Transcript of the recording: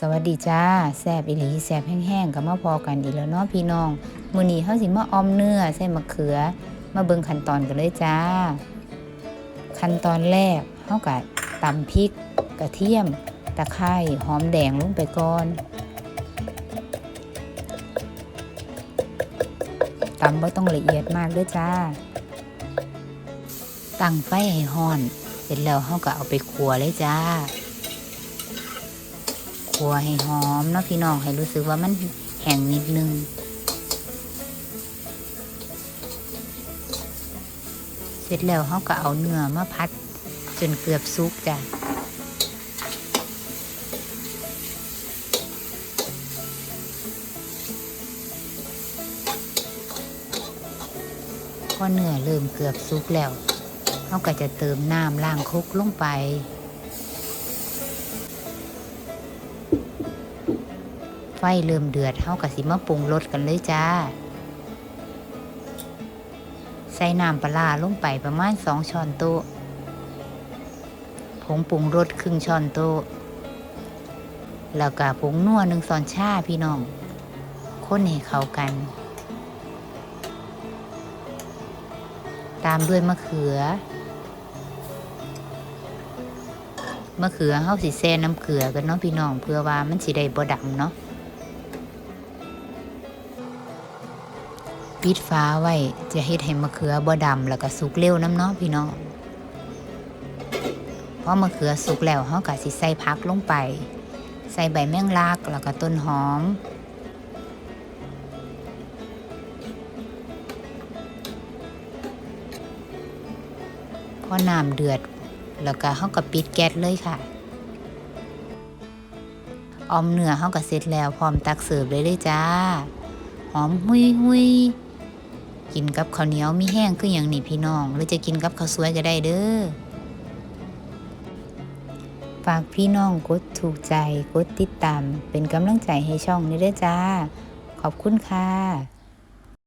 สวัสดีจ้าแซบอีหลีแซบแห้งๆกับมาพอกันอีกแล้วเนาะพี่น้องมื้อนี้เฮาสิมาออมเนื้อใส่มะเขือ มาเบิ่งขั้นตอนกันเลยจ้า ขั้นตอนแรกเฮาก็ตำพริก กระเทียม ตะไคร้หอมแดงลงไปก่อนตำบ่ต้องละเอียดมากด้อจ้า ตั้งไฟให้ร้อน เสร็จแล้วเฮาก็เอาไปคั่วเลยจ้า คั่วให้หอมเนาะพี่น้องให้รู้สึกว่ามันแห้งนิดนึงเสร็จแล้วเขาก็เอาเนื้อมาพัดจนเกือบสุกจ้ะพอเนื้อเริ่มเกือบสุกแล้วเขาก็จะเติมน้ำล้างครกลงไป ไฟเริ่มเดือดเฮากะสิมาปรุงรสกันเลยจ้า ใส่น้ำปลาลงไปประมาณสองช้อนโต๊ะ ผงปรุงรสครึ่งช้อนโต๊ะ แล้วก็ผงนัวหนึ่งช้อนชาพี่น้อง คนให้เข้ากัน ตามด้วยมะเขือมะเขือเฮาสิแซ่น้ำเกลือกันเนาะพี่น้องเพื่อว่ามันสิได้บ่ดำเนาะ ปิดฟ้าไว้จะเฮ็ดให้มะเขือบ่ดำแล้วก็สุกเร็วน้ำเนาะพี่น้องพอมะเขือสุกแล้วเฮาก็สิใส่ผักลงไป ใส่ใบแมงลักแล้วก็ต้นหอม พอน้ำเดือดแล้วก็เฮาก็ปิดแก๊สเลยค่ะออมเนื้อเฮาก็เสร็จแล้วพร้อมตักเสิร์ฟเลยเลยจ้า หอมหุยหุย กินกับข้าวเหนียวมีแห้งคืออย่างนี้พี่น้อง หรือจะกินกับข้าวสวยก็ได้เด้อฝากพี่น้องกดถูกใจกดติดตาม เป็นกำลังใจให้ช่องนี้ด้วยจ้า ขอบคุณค่ะ